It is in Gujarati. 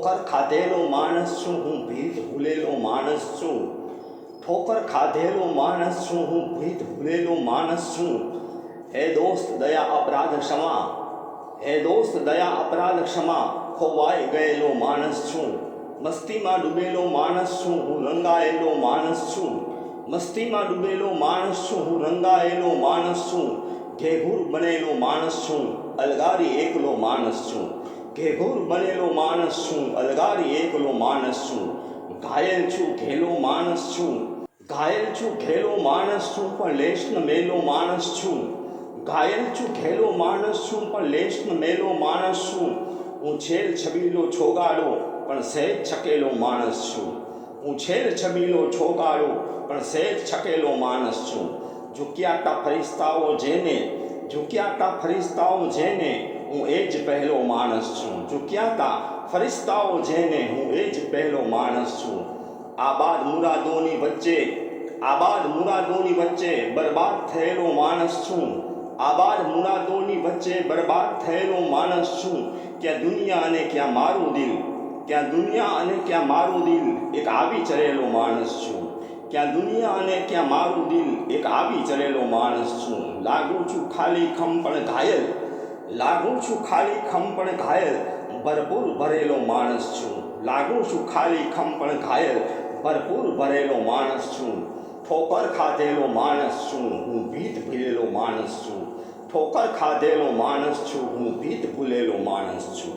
ઠોકર ખાધેલો માણસ છું હું ભીત ભૂલેલો માણસ છું ઠોકર ખાધેલો માણસ છું હું ભીત ભૂલેલો માણસ છું હે દોસ્ત દયા અપરાધ ક્ષમા હે દોસ્ત દયા અપરાધ ક્ષમા ખોવાઈ ગયેલો માણસ છું મસ્તીમાં ડૂબેલો માણસ છું હું રંગાયેલો માણસ છું મસ્તીમાં ડૂબેલો માણસ છું હું રંગાયેલો માણસ છું ઘેઘૂર બનેલો માણસ છું અલગારી એકલો માણસ છું ઘેઘૂર બનેલો માણસ છું, અલગારી એકલો માણસ છું. ઘાયલ છું, ઘેલો માણસ છું. ઘાયલ છું, ઘેલો માણસ છું, પણ લેશન મેલો માણસ છું. ઘાયલ છું, ઘેલો માણસ છું, પણ લેશન મેલો માણસ છું. હું છેલ છબીલો છોગાડો, પણ સહેજ છકેલો માણસ છું. હું છેલ છબીલો છોગાડો, પણ સહેજ છકેલો માણસ છું. ઝૂક્યા તા ફરિસ્તાઓ જેને ઝૂક્યા તા ફરિસ્તાઓ જેને હું એ જ પહેલો માણસ છું. ઝૂક્યાતા ફરિસ્તાઓ જેને હું એ જ પહેલો માણસ છું. આબાદ મુરાદોની વચ્ચે, આબાદ મુરાદોની વચ્ચે બરબાદ થયેલો માણસ છું. આબાદ મુરાદોની વચ્ચે બરબાદ થયેલો માણસ છું. ક્યાં દુનિયા અને ક્યાં મારું દિલ, ક્યાં દુનિયા અને ક્યાં મારું દિલ એક આવી ચરેલો માણસ છું. ક્યાં દુનિયા અને ક્યાં મારું દિલ એક ચરેલો માણસ છું. લાગું છું ખાલી ખમ પણ ઘાયલ. લાગું છું ખાલી ખમ પણ ઘાયલ. ભરપૂર ભરેલો માણસ છું. લાગુ છું ખાલી ખમ પણ ઘાયલ. ભરપૂર ભરેલો માણસ છું. ઠોકર ખાધેલો માણસ છું. હું ભીત ભૂલેલો માણસ છું. ઠોકર ખાધેલો માણસ છું. હું ભીત ભૂલેલો માણસ છું.